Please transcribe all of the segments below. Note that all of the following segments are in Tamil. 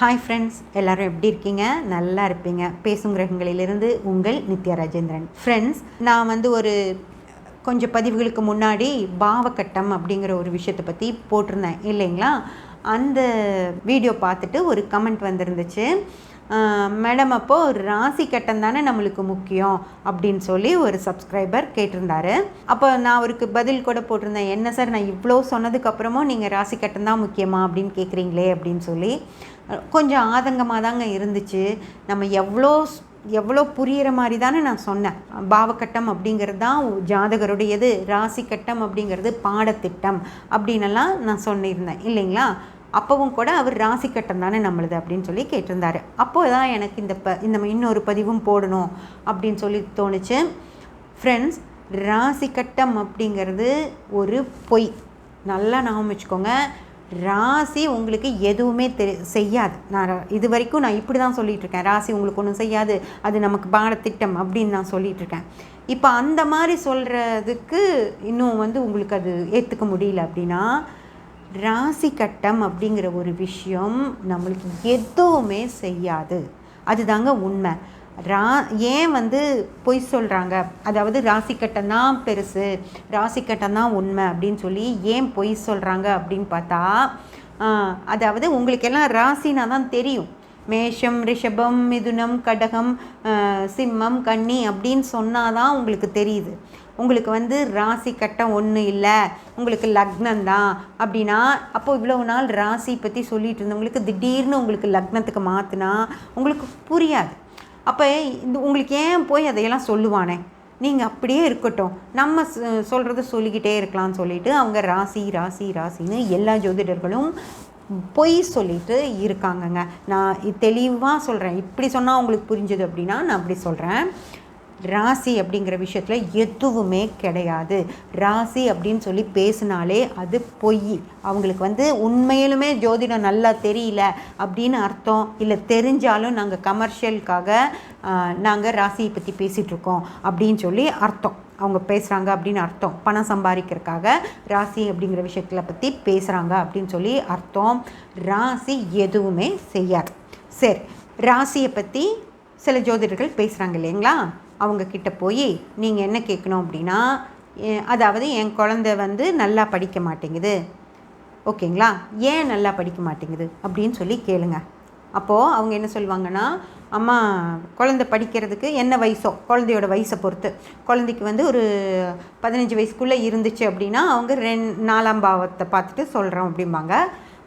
ஹாய் ஃப்ரெண்ட்ஸ் எல்லாரும் எப்படி இருக்கீங்க? நல்லா இருப்பீங்க. பேசும் கிரகங்களிலிருந்து உங்கள் நித்யா ராஜேந்திரன். ஃப்ரெண்ட்ஸ் நான் வந்து ஒரு கொஞ்சம் பதிவுகளுக்கு முன்னாடி பாவக்கட்டம் அப்படிங்கிற ஒரு விஷயத்தை பற்றி போட்டிருந்தேன். இல்லைங்களா? அந்த வீடியோ பார்த்துட்டு ஒரு கமெண்ட் வந்திருந்துச்சு. மேடம் அப்போது ராசி கட்டம் தானே நம்மளுக்கு முக்கியம் அப்படின்னு சொல்லி ஒரு சப்ஸ்கிரைபர் கேட்டிருந்தாரு. அப்போ நான் அவருக்கு பதில் கூட போட்டிருந்தேன். என்ன சார் நான் இவ்வளோ சொன்னதுக்கப்புறமும் நீங்கள் ராசி கட்டம் தான் முக்கியமா அப்படின்னு கேட்குறீங்களே அப்படின்னு சொல்லி. கொஞ்சம் ஆதங்கமாக தாங்க இருந்துச்சு. நம்ம எவ்வளோ எவ்வளோ புரிகிற மாதிரி தானே நான் சொன்னேன். பாவக்கட்டம் அப்படிங்கிறது தான் ஜாதகருடையது ராசி கட்டம் அப்படிங்கிறது பாடத்திட்டம் அப்படின்னெல்லாம் நான் சொல்லியிருந்தேன். இல்லைங்களா? அப்போவும் கூட அவர் ராசி கட்டம் தானே நம்மளுது அப்படின்னு சொல்லி கேட்டிருந்தாரு. அப்போ தான் எனக்கு இந்த ப இந்த இன்னொரு பதிவும் போடணும் அப்படின்னு சொல்லி தோணுச்சு. ஃப்ரெண்ட்ஸ் ராசி கட்டம் அப்படிங்கிறது ஒரு பொய். நல்லா ஞாபகம் வச்சுக்கோங்க. ராசி உங்களுக்கு எதுவுமே தெரி செய்யாது. நான் இது வரைக்கும் நான் இப்படி தான் சொல்லிகிட்டு இருக்கேன் ராசி உங்களுக்கு ஒன்றும் செய்யாது. அது நமக்கு பாடத்திட்டம் அப்படின்னு நான் சொல்லிகிட்ருக்கேன் இப்போ அந்த மாதிரி சொல்கிறதுக்கு இன்னும் வந்து உங்களுக்கு அது ஏற்றுக்க முடியல அப்படின்னா ராசி கட்டம் அப்படிங்கிற ஒரு விஷயம் நம்மளுக்கு எதுவுமே செய்யாது. அதுதாங்க உண்மை. ரா ஏன் வந்து பொய் சொல்கிறாங்க அதாவது ராசி கட்டம் தான் பெருசு ராசி கட்டம் தான் உண்மை அப்படின்னு சொல்லி ஏன் பொய் சொல்கிறாங்க அப்படின்னு பார்த்தா அதாவது உங்களுக்கெல்லாம் ராசினா தான் தெரியும். மேஷம் ரிஷபம் மிதுனம் கடகம் சிம்மம் கன்னி அப்படின்னு சொன்னால் தான் உங்களுக்கு தெரியுது. உங்களுக்கு வந்து ராசி கட்டம் ஒன்றும் இல்லை உங்களுக்கு லக்னம் தான். அப்படின்னா அப்போ இவ்வளோ நாள் ராசி பற்றி சொல்லிட்டு இருந்தவங்களுக்கு திடீர்னு உங்களுக்கு லக்னத்துக்கு மாற்றினா உங்களுக்கு புரியாது. அப்போ இந்த உங்களுக்கு ஏன் போய் அதையெல்லாம் சொல்லுவானே? நீங்கள் அப்படியே இருக்கட்டும். நம்ம சொல்கிறத சொல்லிக்கிட்டே இருக்கலாம்னு சொல்லிட்டு அவங்க ராசி ராசி ராசின்னு எல்லா ஜோதிடர்களும் பொய் சொல்லிட்டு இருக்காங்கங்க. நான் தெளிவாக சொல்கிறேன் இப்படி சொன்னால் உங்களுக்கு புரிஞ்சுது அப்படின்னா நான் அப்படி சொல்கிறேன் ராசி அப்படிங்கிற விஷயத்தில் எதுவுமே கிடையாது. ராசி அப்படின்னு சொல்லி பேசினாலே அது பொய். அவங்களுக்கு வந்து உண்மையிலுமே ஜோதிடம் நல்லா தெரியல அப்படின்னு அர்த்தம். இல்லை தெரிஞ்சாலும் நாங்கள் கமர்ஷியலுக்காக நாங்கள் ராசியை பற்றி பேசிகிட்ருக்கோம் அப்படின்னு சொல்லி அர்த்தம். அவங்க பேசுகிறாங்க அப்படின்னு அர்த்தம். பணம் சம்பாதிக்கிறதுக்காக ராசி அப்படிங்கிற விஷயத்தில் பற்றி பேசுகிறாங்க அப்படின்னு சொல்லி அர்த்தம். ராசி எதுவுமே செய்யாது. சரி ராசியை பற்றி சில ஜோதிடர்கள் பேசுகிறாங்க இல்லைங்களா? அவங்கக்கிட்ட போய் நீங்கள் என்ன கேட்கணும் அப்படின்னா அதாவது என் குழந்த வந்து நல்லா படிக்க மாட்டேங்குது. ஓகேங்களா? ஏன் நல்லா படிக்க மாட்டேங்குது? அப்படின்னு சொல்லி கேளுங்க. அப்போது அவங்க என்ன சொல்லுவாங்கன்னா அம்மா குழந்த படிக்கிறதுக்கு என்ன வயசோ குழந்தையோட வயசை பொறுத்து. குழந்தைக்கு வந்து ஒரு பதினஞ்சு வயசுக்குள்ளே இருந்துச்சு அப்படின்னா அவங்க ரெண் நாலாம் பாவத்தை பார்த்துட்டு சொல்கிறோம் அப்படிம்பாங்க.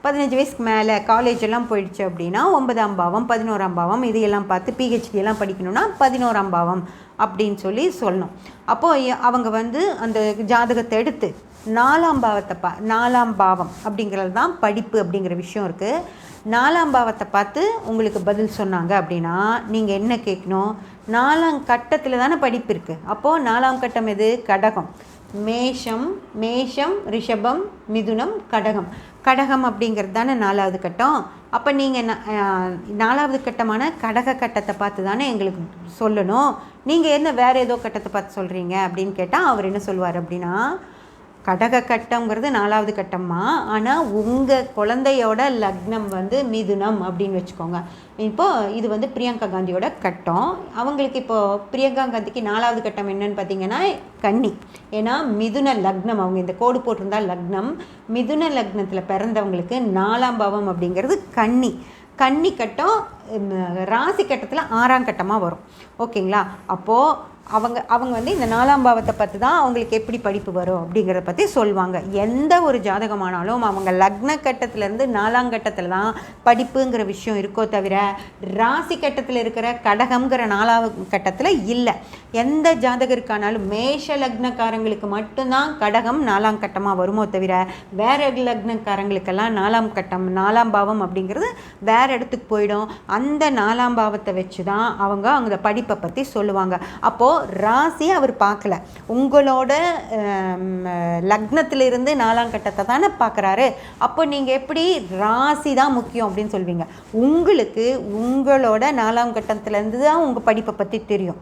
பதினஞ்சு வயசுக்கு மேலே காலேஜ் எல்லாம் போயிடுச்சு அப்படின்னா ஒன்பதாம் பாவம் பதினோராம் பாவம் இதையெல்லாம் பார்த்து பிஹெச்டி எல்லாம் படிக்கணும்னா பதினோராம் பாவம் அப்படின்னு சொல்லி சொல்லணும். அப்போது அவங்க வந்து அந்த ஜாதகத்தை எடுத்து நாலாம் பாவத்தை பா நாலாம் பாவம் அப்படிங்கிறது தான் படிப்பு அப்படிங்கிற விஷயம் இருக்குது நாலாம் பாவத்தை பார்த்து உங்களுக்கு பதில் சொன்னாங்க அப்படின்னா நீங்கள் என்ன கேட்கணும்? நாலாம் கட்டத்தில் தானே படிப்பு இருக்குது அப்போது நாலாம் கட்டம் எது? கடகம். மேஷம் மேஷம் ரிஷபம் மிதுனம் கடகம். கடகம் அப்படிங்கிறது தானே நாலாவது கட்டம். அப்போ நீங்கள் நாலாவது கட்டமான கடக கட்டத்தை பார்த்து தானே எங்களுக்கு சொல்லணும். நீங்கள் என்ன வேறு ஏதோ கட்டத்தை பார்த்து சொல்கிறீங்க அப்படின்னு கேட்டால் அவர் என்ன சொல்லுவார் அப்படின்னா கடக கட்டங்கிறது நாலாவது கட்டம்மா. ஆனால் உங்கள் குழந்தையோட லக்னம் வந்து மிதுனம் அப்படின்னு வச்சுக்கோங்க. இப்போது இது வந்து பிரியங்கா காந்தியோட கட்டம். அவங்களுக்கு இப்போது பிரியங்கா காந்திக்கு நாலாவது கட்டம் என்னன்னு பார்த்தீங்கன்னா கன்னி. ஏன்னா மிதுன லக்னம். அவங்க இந்த கோடு போட்டிருந்தா லக்னம். மிதுன லக்னத்தில் பிறந்தவங்களுக்கு நாலாம் பாவம் அப்படிங்கிறது கன்னி. கன்னி கட்டம் ராசி கட்டத்தில் ஆறாம் கட்டமாக வரும். ஓகேங்களா? அப்போது அவங்க அவங்க வந்து இந்த நாலாம் பாவத்தை பற்றி தான் அவங்களுக்கு எப்படி படிப்பு வரும் அப்படிங்கிறத பற்றி சொல்லுவாங்க எந்த ஒரு ஜாதகமானாலும் அவங்க லக்ன கட்டத்திலேருந்து நாலாம் கட்டத்தில் தான் படிப்புங்கிற விஷயம் இருக்கோ தவிர ராசி கட்டத்தில் இருக்கிற கடகம்ங்கிற நாலாவது கட்டத்தில் இல்லை. எந்த ஜாதகருக்கானாலும் மேஷ லக்னக்காரங்களுக்கு மட்டும்தான் கடகம் நாலாம் கட்டமாக வருமோ தவிர வேறு லக்னக்காரங்களுக்கெல்லாம் நாலாம் கட்டம் நாலாம் பாவம் அப்படிங்கிறது வேறு இடத்துக்கு போயிடும். அந்த நாலாம் பாவத்தை வச்சு தான் அவங்க அந்த படிப்பை பற்றி சொல்லுவாங்க. அப்போது ராசி அவர் பார்க்கல. உங்களோட லக்னத்திலிருந்து நாலாம் கட்டத்தை தானே பார்க்குறாரு. அப்போ நீங்கள் எப்படி ராசி தான் முக்கியம் அப்படின்னு சொல்வீங்க? உங்களுக்கு உங்களோட நாலாம் கட்டத்துலேருந்து தான் உங்கள் படிப்பை பற்றி தெரியும்.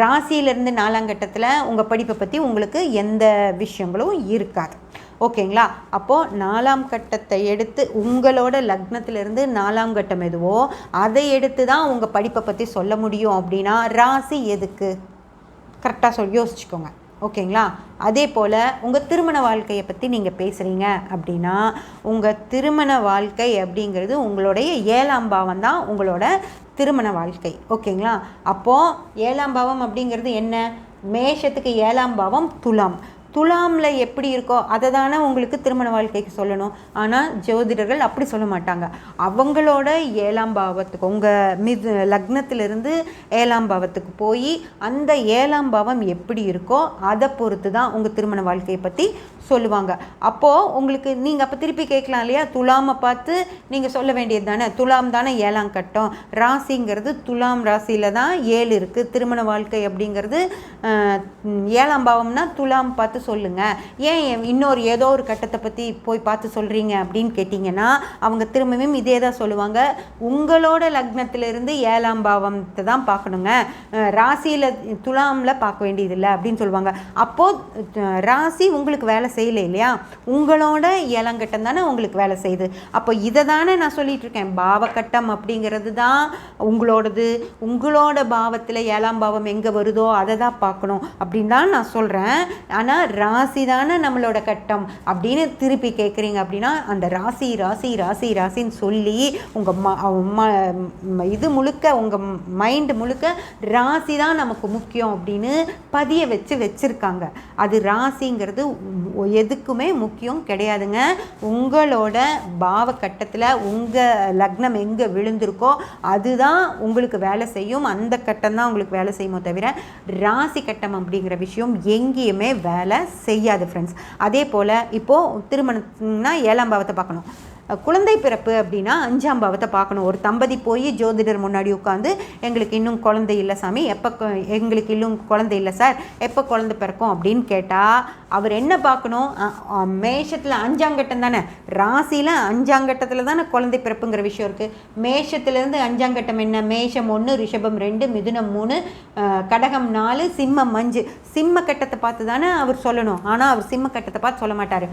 ராசியிலேருந்து நாலாம் கட்டத்தில் உங்கள் படிப்பை பற்றி உங்களுக்கு எந்த விஷயங்களும் இருக்காது. ஓகேங்களா? அப்போது நாலாம் கட்டத்தை எடுத்து உங்களோட லக்னத்திலிருந்து நாலாம் கட்டம் எதுவோ அதை எடுத்து தான் உங்கள் படிப்பை பற்றி சொல்ல முடியும் அப்படின்னா ராசி எதுக்கு? கரெக்டாக சொல் யோசிச்சுக்கோங்க. ஓகேங்களா? அதே போல் உங்கள் திருமண வாழ்க்கையை பற்றி நீங்கள் பேசுகிறீங்க அப்படின்னா உங்கள் திருமண வாழ்க்கை அப்படிங்கிறது உங்களுடைய ஏழாம் பாவம் தான் உங்களோட திருமண வாழ்க்கை. ஓகேங்களா? அப்போது ஏழாம் பாவம் அப்படிங்கிறது என்ன? மேஷத்துக்கு ஏழாம் பாவம் துலாம். துலாமில் எப்படி இருக்கோ அதை தானே உங்களுக்கு திருமண வாழ்க்கைக்கு சொல்லணும். ஆனால் ஜோதிடர்கள் அப்படி சொல்ல மாட்டாங்க. அவங்களோட ஏழாம் பாவத்துக்கு உங்கள் மிது லக்னத்திலிருந்து ஏழாம் பாவத்துக்கு போய் அந்த ஏழாம் பாவம் எப்படி இருக்கோ அதை பொறுத்து தான் உங்கள் திருமண வாழ்க்கையை பற்றி சொல்லுவாங்க. அப்போது உங்களுக்கு நீங்கள் அப்போ திருப்பி கேட்கலாம் இல்லையா? துலாமை பார்த்து நீங்கள் சொல்ல வேண்டியது தானே? துலாம் தானே ஏழாம் கட்டம். ராசிங்கிறது துலாம் ராசியில் தான் ஏழு இருக்குது திருமண வாழ்க்கை அப்படிங்கிறது ஏழாம் பாவம்னா துலாம் பார்த்து சொல்லுங்கள் ஏன் இன்னொரு ஏதோ ஒரு கட்டத்தை பற்றி போய் பார்த்து சொல்கிறீங்க அப்படின்னு கேட்டிங்கன்னா அவங்க திரும்பவும் இதே தான் சொல்லுவாங்க. உங்களோட லக்னத்திலிருந்து ஏழாம் பாவத்தை தான் பார்க்கணுங்க. ராசியில் துலாமில் பார்க்க வேண்டியதில்லை அப்படின்னு சொல்லுவாங்க. அப்போது ராசி உங்களுக்கு வேலை செய்யலை இல்லையா? உங்களோட ஏழாங்கட்டம் தானே உங்களுக்கு வேலை செய்யுது. அப்போ இதை தானே நான் சொல்லிட்டு இருக்கேன் பாவக்கட்டம் அப்படிங்கிறது தான் உங்களோடது. உங்களோட பாவத்தில் ஏழாம் பாவம் எங்கே வருதோ அதை தான் பார்க்கணும் அப்படின்னு தான் நான் சொல்கிறேன் ஆனால் ராசி தானே நம்மளோட கட்டம் அப்படின்னு திருப்பி கேட்குறீங்க அப்படின்னா அந்த ராசி ராசி ராசி ராசின்னு சொல்லி உங்கள் ம இது முழுக்க உங்கள் மைண்டு முழுக்க ராசி தான் நமக்கு முக்கியம் அப்படின்னு பதிய வச்சு வச்சுருக்காங்க. அது ராசிங்கிறது எதுக்குமே முக்கியம் கிடையாதுங்க. உங்களோட பாவ கட்டத்தில் உங்கள் லக்னம் எங்கே விழுந்திருக்கோ அதுதான் உங்களுக்கு வேலை செய்யும். அந்த கட்டம் தான் உங்களுக்கு வேலை செய்யுமோ தவிர ராசி கட்டம் அப்படிங்கிற விஷயம் எங்கேயுமே வேலை செய்யாது ஃப்ரெண்ட்ஸ் அதே போல் இப்போது திருமணம்னா ஏழாம் பாவத்தை பார்க்கணும். குழந்தை பிறப்பு அப்படின்னா அஞ்சாம் பாவத்தை பார்க்கணும். ஒரு தம்பதி போய் ஜோதிடர் முன்னாடி உட்காந்து எங்களுக்கு இன்னும் குழந்தை இல்லை சாமி எப்போ எங்களுக்கு இன்னும் குழந்தை இல்லை சார் எப்போ குழந்தை பிறக்கும்? அப்படின்னு கேட்டால் அவர் என்ன பார்க்கணும்? மேஷத்தில் அஞ்சாங்கட்டம் தானே. ராசியில் அஞ்சாங்கட்டத்தில் தானே குழந்தை பிறப்புங்கிற விஷயம் இருக்குது மேஷத்துலேருந்து அஞ்சாங்கட்டம் என்ன? மேஷம் ஒன்று ரிஷபம் ரெண்டு மிதுனம் மூணு கடகம் நாலு சிம்மம் அஞ்சு. சிம்ம கட்டத்தை பார்த்து தானே அவர் சொல்லணும். ஆனால் அவர் சிம்ம கட்டத்தை பார்த்து சொல்ல மாட்டார்.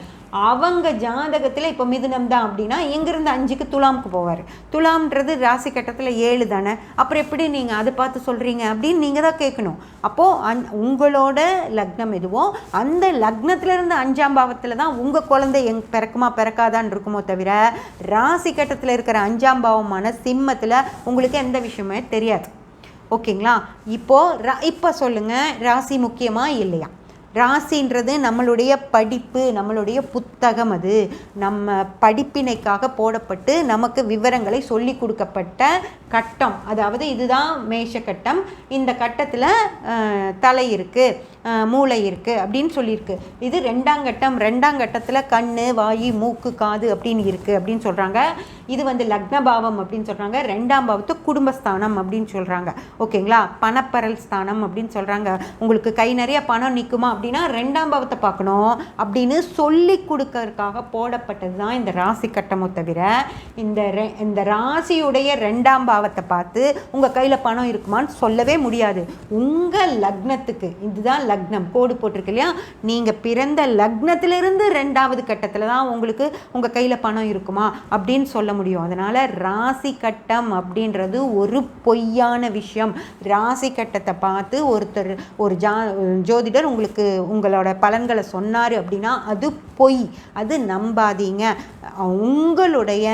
அவங்க ஜாதகத்தில் இப்போ மிதுனம் தான் அப்படின்னா இங்கிருந்து அஞ்சுக்கு துலாமுக்கு போவார். துலாம்ன்றது ராசி கட்டத்தில் ஏழு தானே. அப்புறம் எப்படி நீங்கள் அதை பார்த்து சொல்கிறீங்க அப்படின்னு நீங்கள் தான் கேட்கணும். அப்போது அந் உங்களோட லக்னம் எதுவோ அந்த லக்னத்திலிருந்து அஞ்சாம் பாவத்தில் தான் உங்கள் குழந்தை எங் பிறக்குமா பிறக்காதான்னு இருக்குமோ தவிர ராசி கட்டத்தில் இருக்கிற அஞ்சாம் பாவமான சிம்மத்தில் உங்களுக்கு எந்த விஷயமே தெரியாது. ஓகேங்களா? இப்போது ரா இப்போ சொல்லுங்கள் ராசி முக்கியமாக இல்லையா? ராசின்றது நம்மளுடைய படிப்பு நம்மளுடைய புத்தகம் அது. நம்ம படிப்பினைக்காக போடப்பட்டு நமக்கு விவரங்களை சொல்லி கொடுக்கப்பட்ட கட்டம். அதாவது இதுதான் மேஷ கட்டம் இந்த கட்டத்தில் தலை இருக்குது மூளை இருக்குது அப்படின்னு சொல்லியிருக்கு. இது ரெண்டாம் கட்டம். ரெண்டாம் கட்டத்தில் கண் வாய் மூக்கு காது அப்படின்னு இருக்குது அப்படின்னு சொல்கிறாங்க இது வந்து லக்னபாவம் அப்படின்னு சொல்கிறாங்க ரெண்டாம் பாவத்து குடும்பஸ்தானம் அப்படின்னு சொல்கிறாங்க ஓகேங்களா? பணப்பரல் ஸ்தானம் அப்படின்னு சொல்கிறாங்க உங்களுக்கு கை நிறைய பணம் நிற்குமா அப்படின்னா ரெண்டாம் பாவத்தை பார்க்கணும் அப்படின்னு சொல்லி கொடுக்கறதுக்காக போடப்பட்டது தான் இந்த ராசி கட்டமோ தவிர இந்த ரெ- இந்த ராசியுடைய ரெண்டாம் பாவத்தை பார்த்து உங்கள் கையில் பணம் இருக்குமான்னு சொல்லவே முடியாது. உங்கள் லக்னத்துக்கு இதுதான் லக்னம் கோடு போட்டிருக்கு இல்லையா? நீங்கள் பிறந்த லக்னத்திலிருந்து ரெண்டாவது கட்டத்தில் தான் உங்களுக்கு உங்கள் கையில் பணம் இருக்குமா அப்படின்னு சொல்ல முடியும். அதனால் ராசி கட்டம் அப்படின்றது ஒரு பொய்யான விஷயம். ராசி கட்டத்தை பார்த்து ஒருத்தர் ஒரு ஜா ஜோதிடர் உங்களுக்கு உங்களோட பலன்களை சொன்னார் அப்படின்னா அது பொய் அது நம்பாதீங்க. உங்களுடைய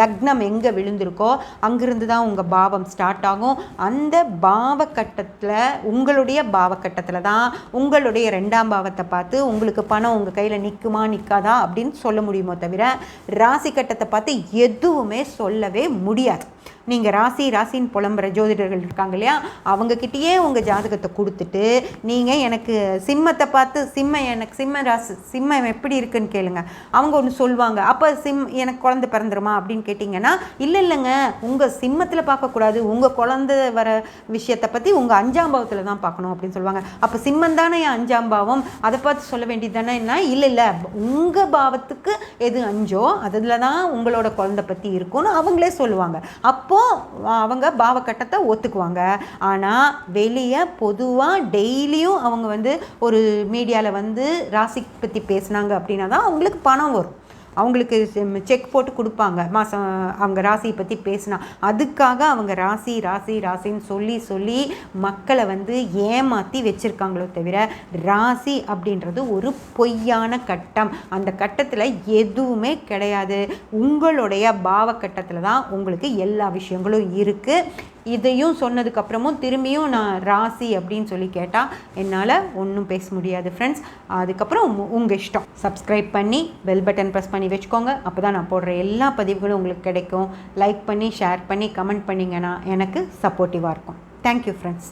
லக்னம் எங்கே விழுந்திருக்கோ அங்கிருந்து தான் உங்கள் பாவம் ஸ்டார்ட் ஆகும். அந்த பாவக்கட்டத்தில் உங்களுடைய பாவக்கட்டத்தில் தான் உங்களுடைய ரெண்டாம் பாவத்தை பார்த்து உங்களுக்கு பணம் உங்கள் கையில் நிற்குமா நிற்காதா அப்படின்னு சொல்ல முடியுமோ தவிர ராசி கட்டத்தை பார்த்து எதுவுமே சொல்லவே முடியாது. நீங்கள் ராசி ராசின்னு புலம்புற ஜோதிடர்கள் இருக்காங்க இல்லையா? அவங்கக்கிட்டேயே உங்கள் ஜாதகத்தை கொடுத்துட்டு நீங்கள் எனக்கு சிம்மத்தை பார்த்து சிம்ம எனக்கு சிம்ம ராசி சிம்மம் எப்படி இருக்குன்னு கேளுங்க. அவங்க ஒன்று சொல்லுவாங்க அப்போ சிம் எனக்கு குழந்தை பிறந்துருமா? அப்படின்னு கேட்டிங்கன்னா இல்லை இல்லைங்க. உங்கள் சிம்மத்தில் பார்க்கக்கூடாது. உங்கள் குழந்தை வர விஷயத்தை பற்றி உங்கள் அஞ்சாம் பாவத்தில் தான் பார்க்கணும் அப்படின்னு சொல்லுவாங்க. அப்போ சிம்மம் தானே என் அஞ்சாம் பாவம்? அதை பார்த்து சொல்ல வேண்டியது தானே இல்லை இல்லை. உங்கள் பாவத்துக்கு எது அஞ்சோ அதில் தான் உங்களோட குழந்தை பற்றி இருக்கும்னு அவங்களே சொல்லுவாங்க. அப்போது அவங்க பாவக்கட்டத்தை ஒத்துக்குவாங்க. ஆனால் வெளியே பொதுவாக டெய்லியும் அவங்க வந்து ஒரு மீடியாவில் வந்து ராசி பற்றி பேசுனாங்க அப்படின்னா தான் அவங்களுக்கு பணம் வரும். அவங்களுக்கு செக் போட்டு கொடுப்பாங்க. மாதம் அவங்க ராசியை பற்றி பேசினா. அதுக்காக அவங்க ராசி ராசி ராசின்னு சொல்லி சொல்லி மக்களை வந்து ஏமாற்றி வச்சுருக்காங்களோ தவிர ராசி அப்படின்றது ஒரு பொய்யான கட்டம். அந்த கட்டத்தில் எதுவுமே கிடையாது. உங்களுடைய பாவ கட்டத்தில் தான் உங்களுக்கு எல்லா விஷயங்களும் இருக்குது இதையும் சொன்னதுக்கப்புறமும் திரும்பியும் நான் ராசி அப்படின்னு சொல்லி கேட்டால் என்னால் ஒன்றும் பேச முடியாது ஃப்ரெண்ட்ஸ் அதுக்கப்புறம் உங்கள் இஷ்டம். சப்ஸ்கிரைப் பண்ணி பெல் பட்டன் ப்ரெஸ் பண்ணி வச்சுக்கோங்க. அப்போ தான் நான் போடுற எல்லா பதிவுகளும் உங்களுக்கு கிடைக்கும். லைக் பண்ணி ஷேர் பண்ணி கமெண்ட் பண்ணிங்கன்னா எனக்கு சப்போர்ட்டிவாக இருக்கும். Thank you friends